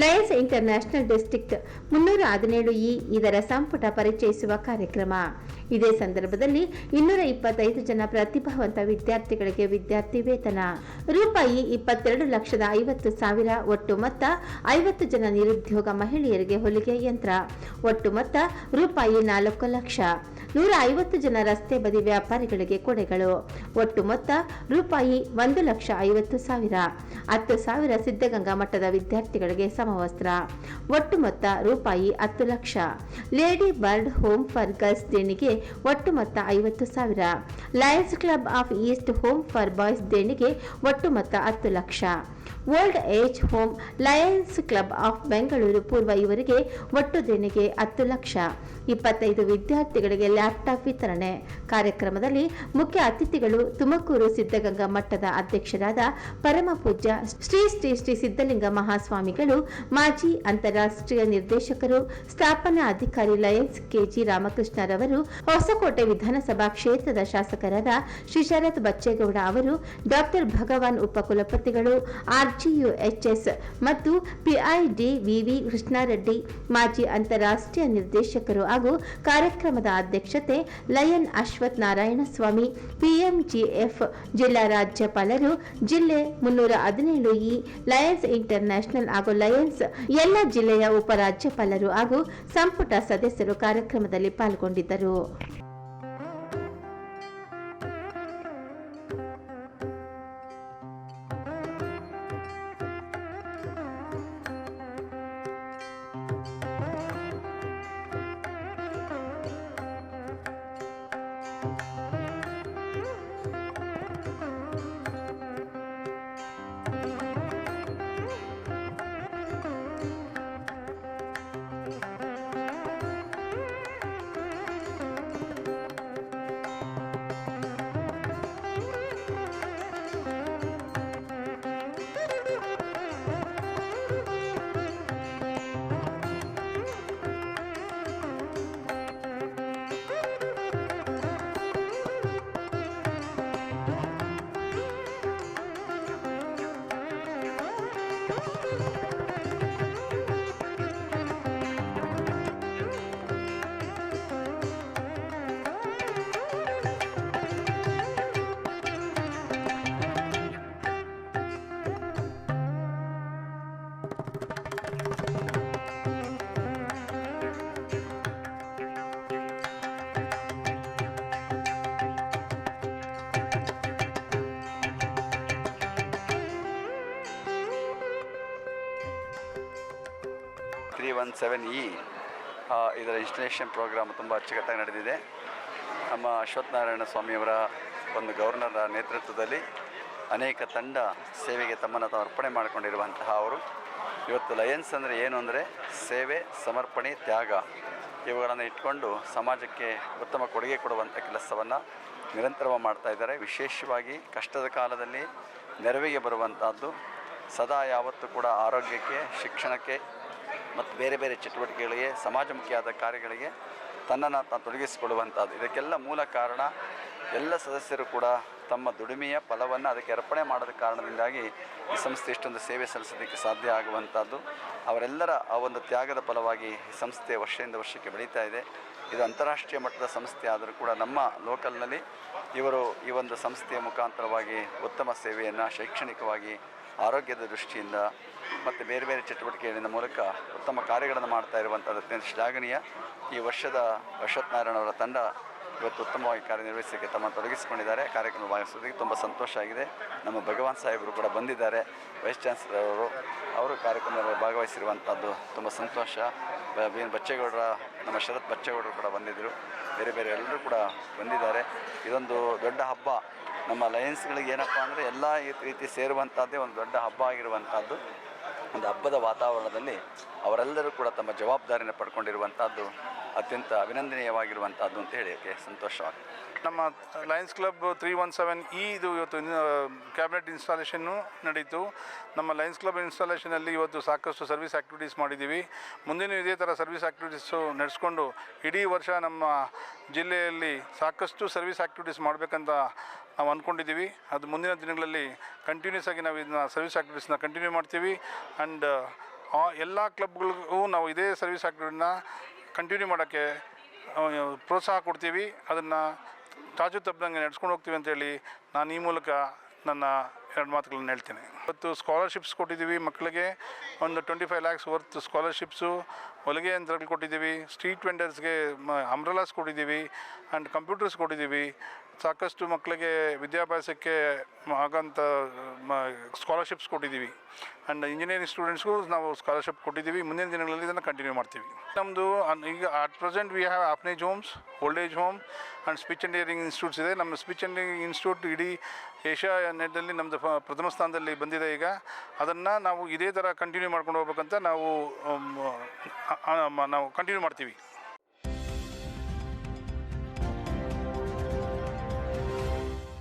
Lions international district ಮುನ್ನೂರ ಹದಿನೇಳು E ಇದರ ಸಂಪುಟ ಪರಿಚಯಿಸುವ ಕಾರ್ಯಕ್ರಮ. ಇದೇ ಸಂದರ್ಭದಲ್ಲಿ ಇನ್ನೂರ ಇಪ್ಪತ್ತೈದು ಜನ ಪ್ರತಿಭಾವಂತ ವಿದ್ಯಾರ್ಥಿಗಳಿಗೆ ವಿದ್ಯಾರ್ಥಿ ವೇತನ. ರೂಪಾಯಿ ಇಪ್ಪತ್ತೆರಡು ಲಕ್ಷದ ಐವತ್ತು ಸಾವಿರ ಒಟ್ಟು ಮೊತ್ತ ಐವತ್ತು ಜನ ನಿರುದ್ಯೋಗ ಮಹಿಳೆಯರಿಗೆ ಹೊಲಿಗೆ ಯಂತ್ರ. ಒಟ್ಟು ಮೊತ್ತ ರೂಪಾಯಿ ನಾಲ್ಕು ಲಕ್ಷ. ನೂರ ಐವತ್ತು ಜನ ರಸ್ತೆ ಬದಿ ವ್ಯಾಪಾರಿಗಳಿಗೆ ಕೊಡೆಗಳು. ಒಟ್ಟು ಮೊತ್ತ ರೂಪಾಯಿ ಒಂದು ಲಕ್ಷ ಐವತ್ತು ಸಾವಿರ. ಹತ್ತು ಸಾವಿರ ಸಿದ್ಧಗಂಗಾ ಮಠದ ವಿದ್ಯಾರ್ಥಿಗಳಿಗೆ ಸಮವಸ್ತ್ರ. ಒಟ್ಟು ಮೊತ್ತ ರೂಪಾಯಿ ಹತ್ತು lakh. Lady bird home for girls ದೇಣಿಗೆ ಒಟ್ಟು ಮೊತ್ತ ಐವತ್ತು ಸಾವಿರ. Lions Club of East Home for Boys ದೇಣಿಗೆ ಒಟ್ಟು ಮೊತ್ತ ಹತ್ತು lakh. Old age home Lions Club of Bengaluru ಪೂರ್ವ ಇವರಿಗೆ ಒಟ್ಟು ದೇಣಿಗೆ ಹತ್ತು ಲಕ್ಷ. ಇಪ್ಪತ್ತೈದು ವಿದ್ಯಾರ್ಥಿಗಳಿಗೆ ಲ್ಯಾಪ್ಟಾಪ್ ವಿತರಣೆ. ಕಾರ್ಯಕ್ರಮದಲ್ಲಿ ಮುಖ್ಯ ಅತಿಥಿಗಳು ತುಮಕೂರು ಸಿದ್ಧಗಂಗಾ ಮಠದ ಅಧ್ಯಕ್ಷರಾದ ಪರಮ ಪೂಜ್ಯ ಶ್ರೀ ಶ್ರೀ ಶ್ರೀ ಸಿದ್ಧಲಿಂಗ ಮಹಾಸ್ವಾಮಿಗಳು, ಮಾಜಿ ಅಂತಾರಾಷ್ಟ್ರೀಯ ನಿರ್ದೇಶಕರು, ಸ್ಥಾಪನಾ ಅಧಿಕಾರಿ ಲಯನ್ಸ್ ಕೆಜಿ ರಾಮಕೃಷ್ಣರವರು, ಹೊಸಕೋಟೆ ವಿಧಾನಸಭಾ ಕ್ಷೇತ್ರದ ಶಾಸಕರಾದ ಶ್ರೀ ಶರತ್ ಬಚ್ಚೇಗೌಡ ಅವರು, ಡಾಕ್ಟರ್ ಭಗವಾನ್ ಉಪಕುಲಪತಿಗಳು ಆರ್ಜಿಯುಎಚ್ಎಸ್ ಮತ್ತು ಪಿಐಡಿ ವಿವಿ ಕೃಷ್ಣಾರೆಡ್ಡಿ, ಮಾಜಿ ಅಂತಾರಾಷ್ಟ್ರೀಯ ನಿರ್ದೇಶಕರು ಹಾಗೂ ಕಾರ್ಯಕ್ರಮದ ಅಧ್ಯಕ್ಷತೆ ಲಯನ್ ಅಶ್ವಥ್ ನಾರಾಯಣ ಸ್ವಾಮಿ ಪಿಎಂಜಿಎಫ್ ಜಿಲ್ಲಾ ರಾಜ್ಯಪಾಲರು, ಜಿಲ್ಲೆ ಮುನ್ನೂರ ಹದಿನೇಳು ಇ, ಲಯನ್ಸ್ ಇಂಟರ್ನ್ಯಾಷನಲ್ ಹಾಗೂ ಲಯನ್ಸ್ ಎಲ್ಲ ಜಿಲ್ಲೆಯ ಉಪರಾಜ್ಯಪಾಲರು ಹಾಗೂ ಸಂಪುಟ ಸದಸ್ಯರು ಕಾರ್ಯಕ್ರಮದಲ್ಲಿ ಪಾಲ್ಗೊಂಡಿದ್ದರು. ತ್ರೀ ಒನ್ ಸೆವೆನ್ ಇ ಇದರ ಇನ್ಸ್ಟಲೇಷನ್ ಪ್ರೋಗ್ರಾಮ್ ತುಂಬ ಅಚ್ಚುಕಟ್ಟಾಗಿ ನಡೆದಿದೆ. ನಮ್ಮ ಅಶ್ವತ್ಥನಾರಾಯಣ ಸ್ವಾಮಿಯವರ ಒಂದು ಗವರ್ನರ ನೇತೃತ್ವದಲ್ಲಿ ಅನೇಕ ತಂಡ ಸೇವೆಗೆ ತಮ್ಮನ್ನು ತಾವು ಅರ್ಪಣೆ ಮಾಡಿಕೊಂಡಿರುವಂತಹ ಅವರು. ಇವತ್ತು ಲಯನ್ಸ್ ಅಂದರೆ ಏನು ಅಂದರೆ ಸೇವೆ, ಸಮರ್ಪಣೆ, ತ್ಯಾಗ. ಇವುಗಳನ್ನು ಇಟ್ಕೊಂಡು ಸಮಾಜಕ್ಕೆ ಉತ್ತಮ ಕೊಡುಗೆ ಕೊಡುವಂಥ ಕೆಲಸವನ್ನು ನಿರಂತರವಾಗಿ ಮಾಡ್ತಾ ಇದ್ದಾರೆ. ವಿಶೇಷವಾಗಿ ಕಷ್ಟದ ಕಾಲದಲ್ಲಿ ನೆರವಿಗೆ ಬರುವಂಥದ್ದು ಸದಾ ಯಾವತ್ತೂ ಕೂಡ ಆರೋಗ್ಯಕ್ಕೆ, ಶಿಕ್ಷಣಕ್ಕೆ ಮತ್ತು ಬೇರೆ ಬೇರೆ ಚಟುವಟಿಕೆಗಳಿಗೆ ಸಮಾಜಮುಖಿಯಾದ ಕಾರ್ಯಗಳಿಗೆ ತನ್ನನ್ನು ತಾನು ತೊಡಗಿಸಿಕೊಳ್ಳುವಂಥದ್ದು ಇದಕ್ಕೆಲ್ಲ ಮೂಲ ಕಾರಣ ಎಲ್ಲ ಸದಸ್ಯರು ಕೂಡ ತಮ್ಮ ದುಡಿಮೆಯ ಫಲವನ್ನು ಅದಕ್ಕೆ ಅರ್ಪಣೆ ಮಾಡೋದ ಕಾರಣದಿಂದಾಗಿ ಈ ಸಂಸ್ಥೆ ಇಷ್ಟೊಂದು ಸೇವೆ ಸಲ್ಲಿಸೋದಕ್ಕೆ ಸಾಧ್ಯ ಆಗುವಂಥದ್ದು. ಅವರೆಲ್ಲರ ಆ ಒಂದು ತ್ಯಾಗದ ಫಲವಾಗಿ ಈ ಸಂಸ್ಥೆ ವರ್ಷದಿಂದ ವರ್ಷಕ್ಕೆ ಬೆಳೀತಾ ಇದೆ. ಇದು ಅಂತಾರಾಷ್ಟ್ರೀಯ ಮಟ್ಟದ ಸಂಸ್ಥೆ, ಆದರೂ ಕೂಡ ನಮ್ಮ ಲೋಕಲ್ನಲ್ಲಿ ಇವರು ಈ ಒಂದು ಸಂಸ್ಥೆಯ ಮುಖಾಂತರವಾಗಿ ಉತ್ತಮ ಸೇವೆಯನ್ನು ಶೈಕ್ಷಣಿಕವಾಗಿ, ಆರೋಗ್ಯದ ದೃಷ್ಟಿಯಿಂದ ಮತ್ತು ಬೇರೆ ಬೇರೆ ಚಟುವಟಿಕೆಗಳಿಂದ ಮೂಲಕ ಉತ್ತಮ ಕಾರ್ಯಗಳನ್ನು ಮಾಡ್ತಾ ಇರುವಂಥದ್ದು ಅತ್ಯಂತ ಶ್ಲಾಘನೀಯ. ಈ ವರ್ಷದ ಅಶ್ವತ್ಥನಾರಾಯಣ ಅವರ ತಂಡ ಇವತ್ತು ಉತ್ತಮವಾಗಿ ಕಾರ್ಯನಿರ್ವಹಿಸಲಿಕ್ಕೆ ತಮ್ಮ ತೊಡಗಿಸಿಕೊಂಡಿದ್ದಾರೆ. ಕಾರ್ಯಕ್ರಮ ಭಾಗಿಸೋದಕ್ಕೆ ತುಂಬ ಸಂತೋಷ ಆಗಿದೆ. ನಮ್ಮ ಭಗವಾನ್ ಸಾಹೇಬರು ಕೂಡ ಬಂದಿದ್ದಾರೆ. ವೈಸ್ ಚಾನ್ಸಲರ್ ಅವರು ಅವರು ಕಾರ್ಯಕ್ರಮದಲ್ಲಿ ಭಾಗವಹಿಸಿರುವಂಥದ್ದು ತುಂಬ ಸಂತೋಷ. ಬಚ್ಚೇಗೌಡರ, ನಮ್ಮ ಶರತ್ ಬಚ್ಚೇಗೌಡರು ಕೂಡ ಬಂದಿದ್ದರು. ಬೇರೆ ಬೇರೆ ಎಲ್ಲರೂ ಕೂಡ ಬಂದಿದ್ದಾರೆ. ಇದೊಂದು ದೊಡ್ಡ ಹಬ್ಬ. ನಮ್ಮ ಲಯನ್ಸ್ಗಳಿಗೆ ಏನಪ್ಪ ಅಂದರೆ ಎಲ್ಲ ರೀತಿ ಸೇರುವಂಥದ್ದೇ ಒಂದು ದೊಡ್ಡ ಹಬ್ಬ ಆಗಿರುವಂಥದ್ದು. ಒಂದು ಹಬ್ಬದ ವಾತಾವರಣದಲ್ಲಿ ಅವರೆಲ್ಲರೂ ಕೂಡ ತಮ್ಮ ಜವಾಬ್ದಾರಿನ ಪಡ್ಕೊಂಡಿರುವಂಥದ್ದು ಅತ್ಯಂತ ಅಭಿನಂದನೀಯವಾಗಿರುವಂಥದ್ದು ಅಂತ ಹೇಳೋಕ್ಕೆ ಸಂತೋಷವಾಗ್ತದೆ. ನಮ್ಮ Lions Club three one seven E ಇದು ಇವತ್ತು ಕ್ಯಾಬಿನೆಟ್ ಇನ್ಸ್ಟಾಲೇಷನ್ನು ನಡೀತು. ನಮ್ಮ ಲಯನ್ಸ್ ಕ್ಲಬ್ ಇನ್ಸ್ಟಾಲೇಷನಲ್ಲಿ ಇವತ್ತು ಸಾಕಷ್ಟು ಸರ್ವಿಸ್ ಆ್ಯಕ್ಟಿವಿಟೀಸ್ ಮಾಡಿದ್ದೀವಿ. ಮುಂದಿನ ಇದೇ ಥರ ಸರ್ವಿಸ್ ಆ್ಯಕ್ಟಿವಿಟೀಸು ನಡೆಸ್ಕೊಂಡು ಇಡೀ ವರ್ಷ ನಮ್ಮ ಜಿಲ್ಲೆಯಲ್ಲಿ ಸಾಕಷ್ಟು ಸರ್ವಿಸ್ ಆ್ಯಕ್ಟಿವಿಟೀಸ್ ಮಾಡಬೇಕಂತ ನಾವು ಅಂದ್ಕೊಂಡಿದ್ದೀವಿ. ಅದು ಮುಂದಿನ ದಿನಗಳಲ್ಲಿ ಕಂಟಿನ್ಯೂಸ್ ಆಗಿ ನಾವು ಇದನ್ನ ಸರ್ವಿಸ್ ಆ್ಯಕ್ಟಿವಿಟೀಸ್ನ ಕಂಟಿನ್ಯೂ ಮಾಡ್ತೀವಿ. ಆ್ಯಂಡ್ ಎಲ್ಲ ಕ್ಲಬ್ಗಳಿಗೂ ನಾವು ಇದೇ ಸರ್ವಿಸ್ ಆ್ಯಕ್ಟಿವಿಟಿನ ಕಂಟಿನ್ಯೂ ಮಾಡೋಕ್ಕೆ ಪ್ರೋತ್ಸಾಹ ಕೊಡ್ತೀವಿ. ಅದನ್ನು ಚಾಚು ತಪ್ಪದಂಗೆ ನಡ್ಸ್ಕೊಂಡು ಹೋಗ್ತೀವಿ ಅಂತೇಳಿ ನಾನು ಈ ಮೂಲಕ ನನ್ನ ಎರಡು ಮಾತುಗಳನ್ನು ಹೇಳ್ತೀನಿ. ಇವತ್ತು ಸ್ಕಾಲರ್ಶಿಪ್ಸ್ ಕೊಟ್ಟಿದ್ದೀವಿ, ಮಕ್ಕಳಿಗೆ ಒಂದು twenty five lakhs worth scholarships ಹೊಲಿಗೆ ಯಂತ್ರಗಳು ಕೊಟ್ಟಿದ್ದೀವಿ ಸ್ಟ್ರೀಟ್ ವೆಂಡರ್ಸ್ಗೆ ಅಂಬ್ರಲಾಸ್ ಕೊಟ್ಟಿದ್ದೀವಿ ಆ್ಯಂಡ್ ಕಂಪ್ಯೂಟರ್ಸ್ ಕೊಟ್ಟಿದ್ದೀವಿ. ಸಾಕಷ್ಟು ಮಕ್ಕಳಿಗೆ ವಿದ್ಯಾಭ್ಯಾಸಕ್ಕೆ ಆಗೋಂಥ ಸ್ಕಾಲರ್ಶಿಪ್ಸ್ ಕೊಟ್ಟಿದ್ದೀವಿ. ಆ್ಯಂಡ್ ಇಂಜಿನಿಯರಿಂಗ್ ಸ್ಟೂಡೆಂಟ್ಸ್ಗೂ ನಾವು ಸ್ಕಾಲರ್ಶಿಪ್ ಕೊಟ್ಟಿದ್ದೀವಿ. ಮುಂದಿನ ದಿನಗಳಲ್ಲಿ ಇದನ್ನು ಕಂಟಿನ್ಯೂ ಮಾಡ್ತೀವಿ. ನಮ್ಮದು ಈಗ at present we have orphanage homes old age home and speech and hearing institutes ಇದೆ. ನಮ್ಮ ಸ್ಪೀಚ್ ಆ್ಯಂಡ್ ಇನ್ಸ್ಟಿಟ್ಯೂಟ್ ಇಡೀ ಏಷ್ಯಾ ನೆಟ್ಟಲ್ಲಿ ನಮ್ಮದು ಪ್ರಥಮ ಸ್ಥಾನದಲ್ಲಿ ಬಂದಿದೆ ಈಗ. ಅದನ್ನು ನಾವು ಇದೇ ಥರ ಕಂಟಿನ್ಯೂ ಮಾಡ್ಕೊಂಡು ಹೋಗ್ಬೇಕಂತ ನಾವು ನಾವು ಕಂಟಿನ್ಯೂ ಮಾಡ್ತೀವಿ.